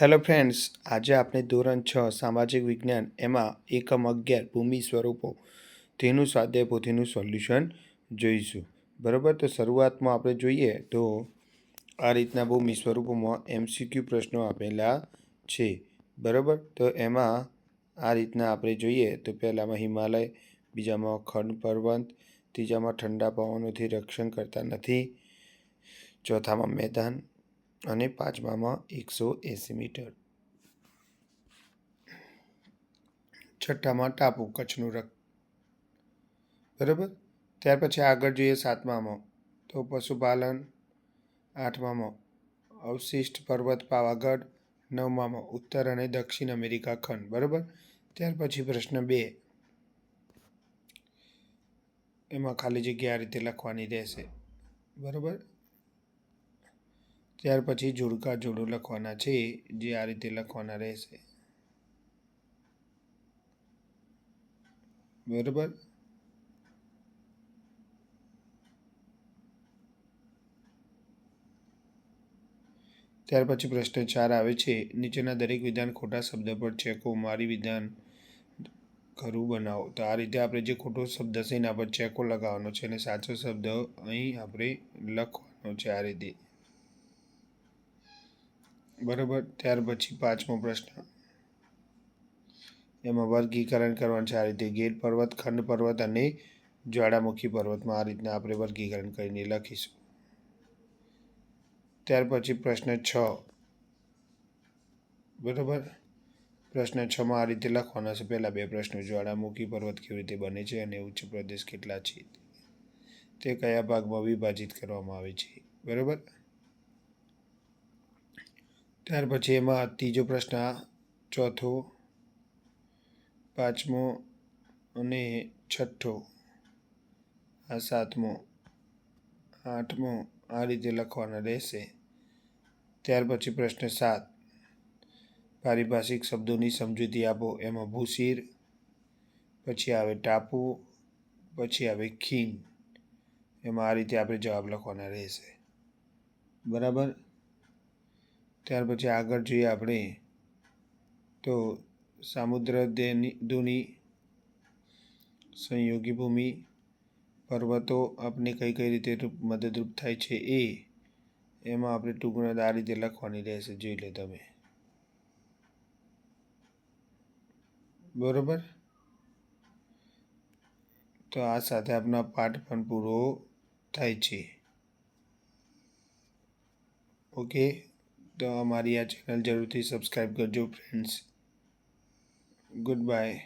Hello friends, આજે આપણે ધોરણ છ, સામાજિક વિજ્ઞાન, એમાં એકમ અગિયાર, ભૂમિ સ્વરૂપો, તેનું સ્વાધ્યાય પોથીનું સોલ્યુશન જોઈશું. બરાબર? તો શરૂઆતમાં આપણે જોઈએ તો આ રીતના ભૂમિ સ્વરૂપોમાં એમસીક્યુ પ્રશ્નો આપેલા છે. બરાબર? તો એમાં આ રીતના આપણે જોઈએ તો પહેલાંમાં હિમાલય, બીજામાં ખંડ પર્વત, ત્રીજામાં ઠંડા પવનોથી રક્ષણ કરતા નથી, ચોથામાં મેદાન અને પાંચમામાં એકસો એંસી મીટર. છઠ્ઠામાં ટાપુ, કચ્છનું રક. બરાબર? ત્યાર પછી આગળ જોઈએ સાતમામાં. તો પશુપાલન આઠમામાં. અવશિષ્ટ પર્વત પાવાગઢ નવમામાં. ઉત્તર અને દક્ષિણ અમેરિકા ખંડ. બરાબર? ત્યાર પછી પ્રશ્ન બે. એમાં ખાલી જગ્યા આ રીતે લખવાની રહેશે. બરાબર? ત્યાર પછી જોડકા જોડો લખવાના છે, જે આ રીતે લખવાના રહેશે. બરાબર? ત્યાર પછી પ્રશ્ન ચાર આવે છે, નીચેના દરેક વિધાન ખોટા શબ્દ પર ચેકો મારી વિધાન ખરું બનાવો. તો આ રીતે આપણે જે ખોટો શબ્દ છે એના પર ચેકો લગાવવાનો છે અને સાચો શબ્દ અહીં આપણે લખવાનો છે આ રીતે. બરાબર, ત્યાર પછી પાંચમો પ્રશ્ન. એમાં વર્ગીકરણ કરવાનું છે આ રીતે. ગેર પર્વત, ખંડ પર્વત અને જ્વાળામુખી પર્વતમાં આ રીતના આપણે વર્ગીકરણ કરીને લખીશું. ત્યાર પછી પ્રશ્ન છ. બરાબર? પ્રશ્ન છમાં આ રીતે લખવાના છે. પહેલાં બે પ્રશ્નો. જ્વાળામુખી પર્વત કેવી રીતે બને છે અને ઉચ્ચ પ્રદેશ કેટલા છે? તે કયા ભાગમાં વિભાજિત કરવામાં આવે છે? બરાબર? ત્યાર પછી એમાં ત્રીજો પ્રશ્ન, ચોથો, પાંચમો અને છઠ્ઠો, આ સાતમો, આઠમો આ રીતે લખવાના રહેશે. ત્યાર પછી પ્રશ્ન સાત, પારિભાષિક શબ્દોની સમજૂતી આપો. એમાં ભૂસીર, પછી આવે ટાપુ, પછી આવે ખીણ. એમાં આ રીતે આપણે જવાબ લખવાના રહેશે. બરાબર? ત્યાર પછી આગળ જોઈએ આપણે તો સામુદ્ર ધુની સંયોગી ભૂમિ પર્વતો આપણે કઈ કઈ રીતે મદદરૂપ થાય છે એ એમાં આપણે ટૂંકના આ રીતે લખવાની રહેશે, જોઈ લે તમે. બરોબર? તો આ સાથે આપનો પાઠ પણ પૂરો થાય છે. ઓકે? તો અમારી આ ચેનલ જરૂરથી સબસ્ક્રાઈબ કરજો ફ્રેન્ડ્સ ગુડ બાય